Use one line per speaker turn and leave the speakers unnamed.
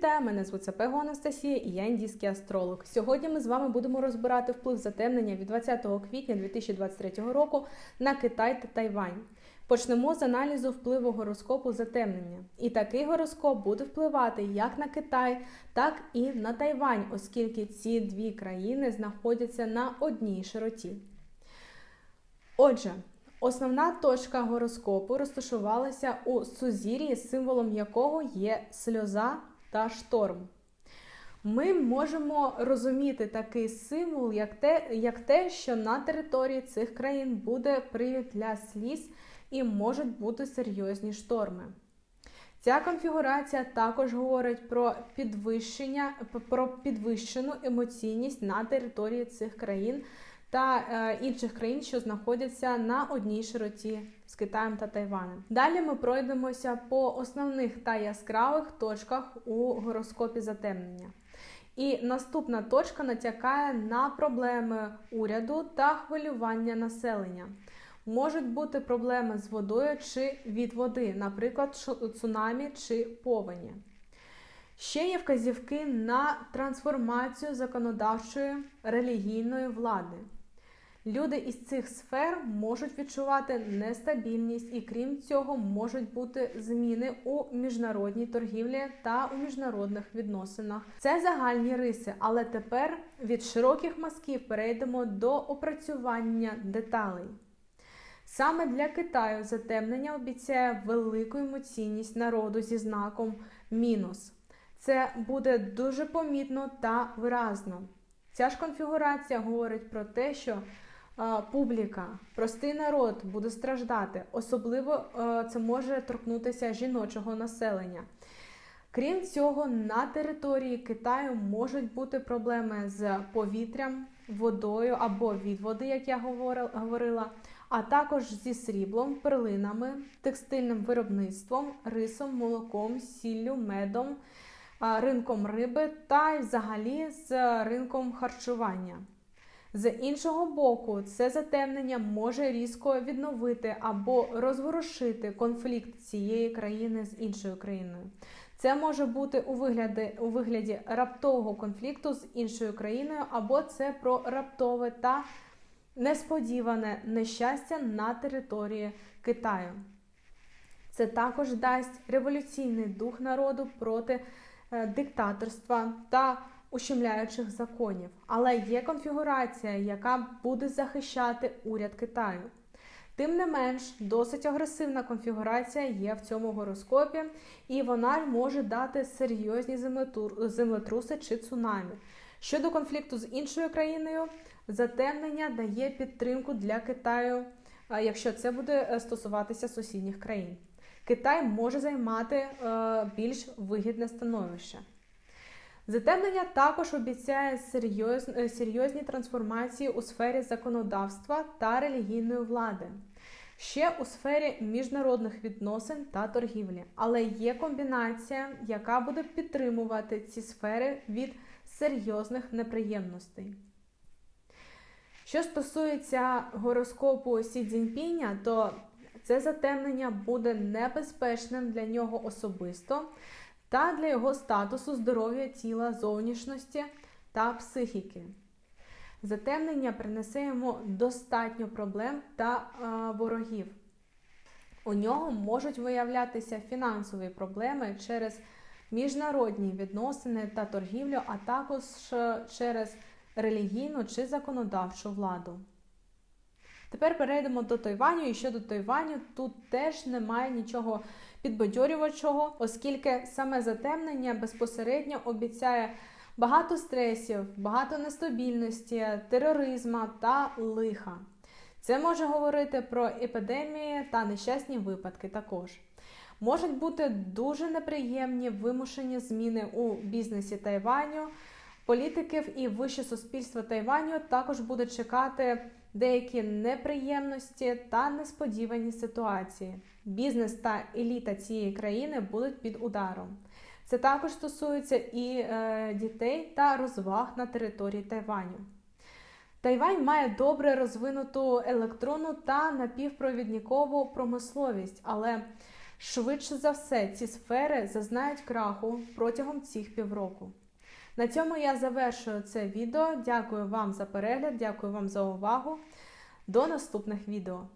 вітаю! Мене звуть Сапего Анастасія і я індійський астролог. Сьогодні ми з вами будемо розбирати вплив затемнення від 20 квітня 2023 року на Китай та Тайвань. Почнемо з аналізу впливу гороскопу затемнення. І такий гороскоп буде впливати як на Китай, так і на Тайвань, оскільки ці дві країни знаходяться на одній широті. Отже, Основна точка гороскопу розташувалася у сузір'ї, символом якого є сльоза та шторм. Ми можемо розуміти такий символ, як те, як те, що на території цих країн буде привід для сліз і можуть бути серйозні шторми. Ця конфігурація також говорить про підвищення, про підвищену емоційність на території цих країн та е, інших країн, що знаходяться на одній широті з Китаєм та Тайванем. Далі ми пройдемося по основних та яскравих точках у гороскопі затемнення. І наступна точка натякає на проблеми уряду та хвилювання населення. Можуть бути проблеми з водою чи від води, наприклад, цунамі чи повені. Ще є вказівки на трансформацію законодавчої релігійної влади. Люди із цих сфер можуть відчувати нестабільність і, крім цього, можуть бути зміни у міжнародній торгівлі та у міжнародних відносинах. Це загальні риси, але тепер від широких мазків перейдемо до опрацювання деталей. Саме для Китаю затемнення обіцяє велику емоційність народу зі знаком мінус. Це буде дуже помітно та виразно. Ця ж конфігурація говорить про те, що публіка, простий народ буде страждати. Особливо е, це може торкнутися жіночого населення. Крім цього, на території Китаю можуть бути проблеми з повітрям, водою або від води, як я говорила, а також зі сріблом, перлинами, текстильним виробництвом, рисом, молоком, сіллю, медом, ринком риби та взагалі з ринком харчування. З іншого боку, це затемнення може різко відновити або розворушити конфлікт цієї країни з іншою країною. Це може бути у вигляді, у вигляді раптового конфлікту з іншою країною, або це про раптове та несподіване нещастя на території Китаю. Це також дасть революційний дух народу проти е, диктаторства та ущемляючих законів, але є конфігурація, яка буде захищати уряд Китаю. Тим не менш, досить агресивна конфігурація є в цьому гороскопі, і вона може дати серйозні землетруси чи цунамі. Щодо конфлікту з іншою країною, затемнення дає підтримку для Китаю, якщо це буде е, стосуватися сусідніх країн. Китай може займати е, більш вигідне становище. Затемнення також обіцяє серйозні, е, серйозні трансформації у сфері законодавства та релігійної влади, ще у сфері міжнародних відносин та торгівлі. Але є комбінація, яка буде підтримувати ці сфери від серйозних неприємностей. Що стосується гороскопу Сі Цзіньпіня, то це затемнення буде небезпечним для нього особисто та для його статусу здоров'я тіла, зовнішності та психіки. Затемнення принесе йому достатньо проблем та е, ворогів. У нього можуть виявлятися фінансові проблеми через міжнародні відносини та торгівлю, а також через релігійну чи законодавчу владу. Тепер перейдемо до Тайваню, і щодо Тайваню, тут теж немає нічого підбадьорювачого, оскільки саме затемнення безпосередньо обіцяє багато стресів, багато нестабільності, тероризму та лиха. Це може говорити про епідемії та нещасні випадки також. Можуть бути дуже неприємні вимушені зміни у бізнесі Тайваню. Політиків і вище суспільство Тайваню також буде чекати деякі неприємності та несподівані ситуації. Бізнес та еліта цієї країни будуть під ударом. Це також стосується і е, дітей та розваг на території Тайваню. Тайвань має добре розвинуту електронну та напівпровідникову промисловість, але Швидше за все, ці сфери зазнають краху протягом цих півроку. На цьому я завершую це відео. Дякую вам за перегляд, дякую вам за увагу. До наступних відео.